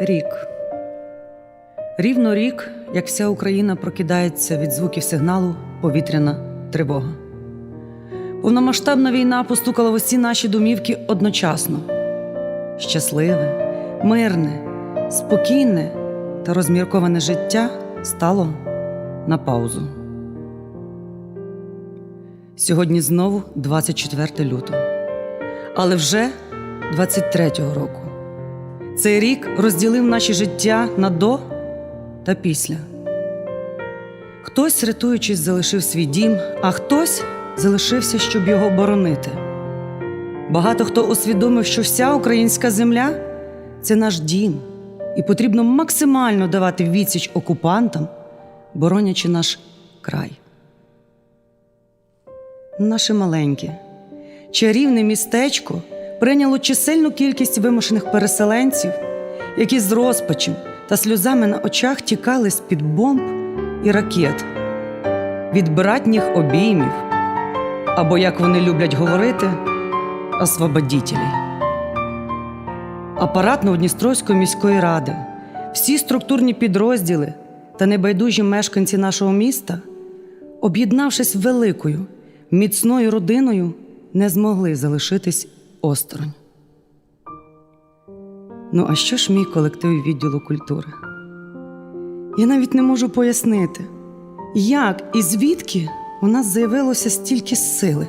Рік. Рівно рік, як вся Україна прокидається від звуків сигналу повітряна тривога. Повномасштабна війна постукала в усі наші домівки одночасно. Щасливе, мирне, спокійне та розмірковане життя стало на паузу. Сьогодні знову 24 лютого, але вже 23-го року. Цей рік розділив наші життя на до та після. Хтось, рятуючись, залишив свій дім, а хтось залишився, щоб його боронити. Багато хто усвідомив, що вся українська земля це наш дім, і потрібно максимально давати відсіч окупантам, боронячи наш край. Наше маленьке, чарівне містечко прийняло чисельну кількість вимушених переселенців, які з розпачем та сльозами на очах тікали з-під бомб і ракет, від братніх обіймів, або, як вони люблять говорити, освободітелей. Апарат Новодністровської міської ради, всі структурні підрозділи та небайдужі мешканці нашого міста, об'єднавшись великою, міцною родиною, не змогли залишитись осторонь. Ну, а що ж мій колектив відділу культури? Я навіть не можу пояснити, як і звідки у нас з'явилося стільки сили.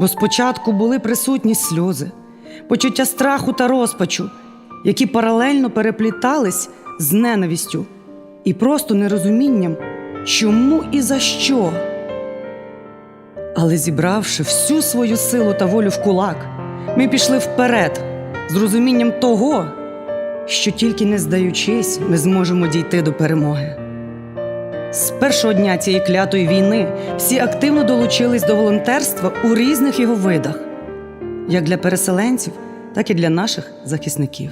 Бо спочатку були присутні сльози, почуття страху та розпачу, які паралельно переплітались з ненавістю і просто нерозумінням, чому і за що. Але зібравши всю свою силу та волю в кулак, ми пішли вперед з розумінням того, що тільки не здаючись, ми зможемо дійти до перемоги. З першого дня цієї клятої війни всі активно долучились до волонтерства у різних його видах, як для переселенців, так і для наших захисників.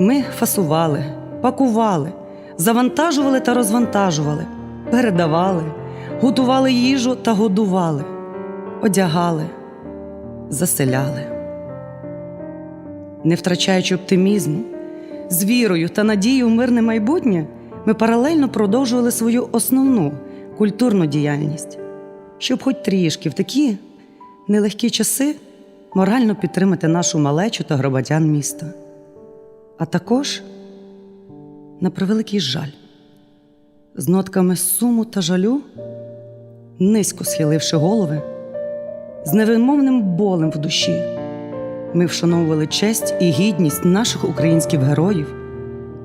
Ми фасували, пакували, завантажували та розвантажували, передавали, готували їжу та годували, одягали, заселяли. Не втрачаючи оптимізму, з вірою та надією в мирне майбутнє, ми паралельно продовжували свою основну культурну діяльність, щоб хоч трішки в такі нелегкі часи морально підтримати нашу малечу та громадян міста. А також, на превеликий жаль, з нотками суму та жалю, низько схиливши голови, з невимовним болем в душі. Ми вшановували честь і гідність наших українських героїв,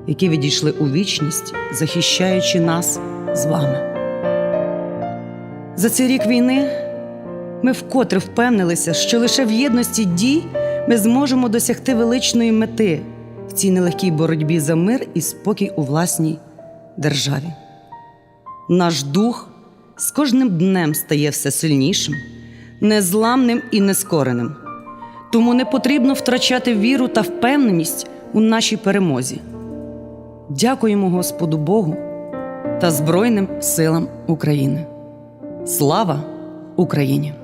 які відійшли у вічність, захищаючи нас з вами. За цей рік війни ми вкотре впевнилися, що лише в єдності дій ми зможемо досягти величної мети в цій нелегкій боротьбі за мир і спокій у власній державі. Наш дух з кожним днем стає все сильнішим, незламним і нескореним. Тому не потрібно втрачати віру та впевненість у нашій перемозі. Дякуємо Господу Богу та Збройним силам України. Слава Україні!